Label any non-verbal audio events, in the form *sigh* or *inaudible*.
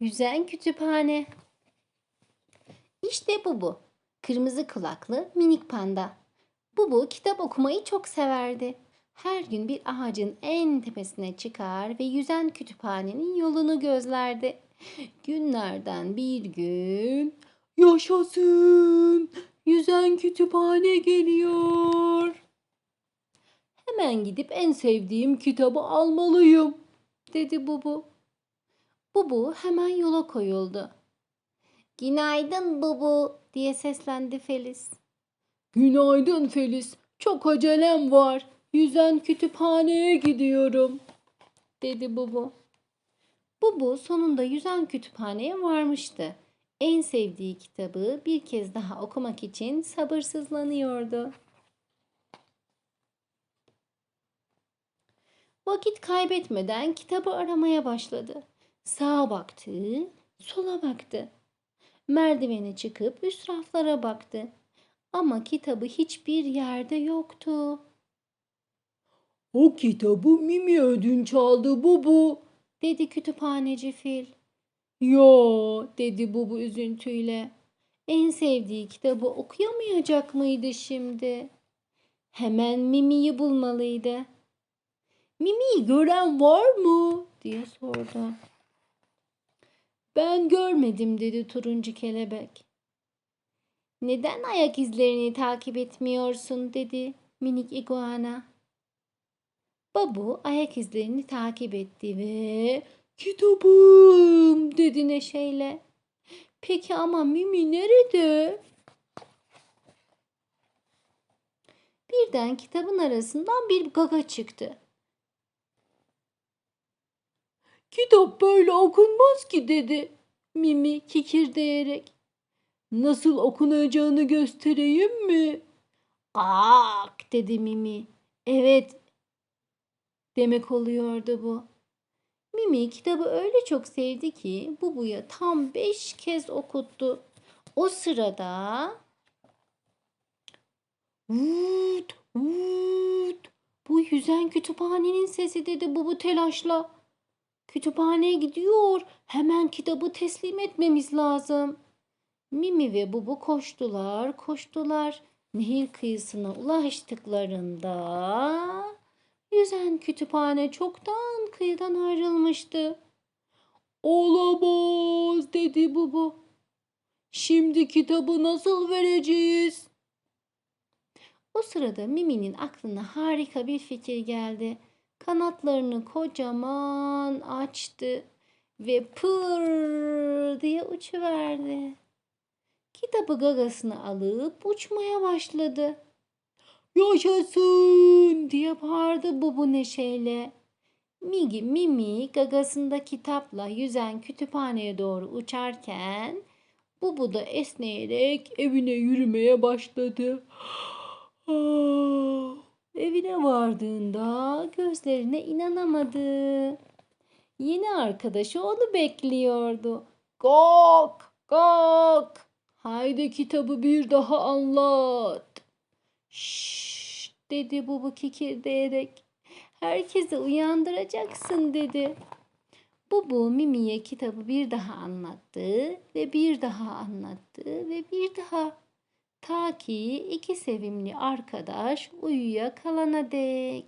Yüzen kütüphane. İşte Bubu. Kırmızı kulaklı minik panda. Bubu kitap okumayı çok severdi. Her gün bir ağacın en tepesine çıkar ve yüzen kütüphanenin yolunu gözlerdi. Günlerden bir gün yaşasın yüzen kütüphane geliyor. Hemen gidip en sevdiğim kitabı almalıyım dedi Bubu. Bubu hemen yola koyuldu. Günaydın Bubu diye seslendi Feliz. Günaydın Feliz. Çok acelem var. Yüzen kütüphaneye gidiyorum dedi Bubu. Bubu sonunda yüzen kütüphaneye varmıştı. En sevdiği kitabı bir kez daha okumak için sabırsızlanıyordu. Vakit kaybetmeden kitabı aramaya başladı. Sağa baktı, sola baktı. Merdivene çıkıp üst raflara baktı. Ama kitabı hiçbir yerde yoktu. O kitabı Mimi ödünç aldı Bubu, dedi kütüphaneci fil. Yo, dedi Bubu üzüntüyle. En sevdiği kitabı okuyamayacak mıydı şimdi? Hemen Mimi'yi bulmalıydı. Mimi'yi gören var mı? diye sordu. Ben görmedim dedi turuncu kelebek. Neden ayak izlerini takip etmiyorsun dedi minik iguana. Babu ayak izlerini takip etti ve kitabım dedi neşeyle. Peki ama Mimi nerede? Birden kitabın arasından bir gaga çıktı. Kitap böyle okunmaz ki dedi Mimi kikirdeyerek. Nasıl okunacağını göstereyim mi? Ak dedi Mimi. Evet demek oluyordu bu. Mimi kitabı öyle çok sevdi ki Bubu'ya tam beş kez okuttu. O sırada Vut, vut. Bu yüzen kütüphanenin sesi dedi Bubu telaşla. Kütüphaneye gidiyor. Hemen kitabı teslim etmemiz lazım. Mimi ve Bubu koştular, koştular. Nehir kıyısına ulaştıklarında yüzen kütüphane çoktan kıyıdan ayrılmıştı. Olamaz dedi Bubu. Şimdi kitabı nasıl vereceğiz? O sırada Mimi'nin aklına harika bir fikir geldi. Kanatlarını kocaman açtı ve pır diye uçuverdi. Kitabı gagasına alıp uçmaya başladı. Yaşasın diye bağırdı Bubu neşeyle. Migi Mimi gagasında kitapla yüzen kütüphaneye doğru uçarken Bubu da esneyerek evine yürümeye başladı. *gasps* Evine vardığında gözlerine inanamadı. Yeni arkadaşı onu bekliyordu. Gok, gok. Haydi kitabı bir daha anlat. Şşş dedi Bubu kikirdeyerek. Herkesi uyandıracaksın dedi. Bubu Mimi'ye kitabı bir daha anlattı ve bir daha anlattı ve bir daha. Ta ki iki sevimli arkadaş uyuyakalana dek.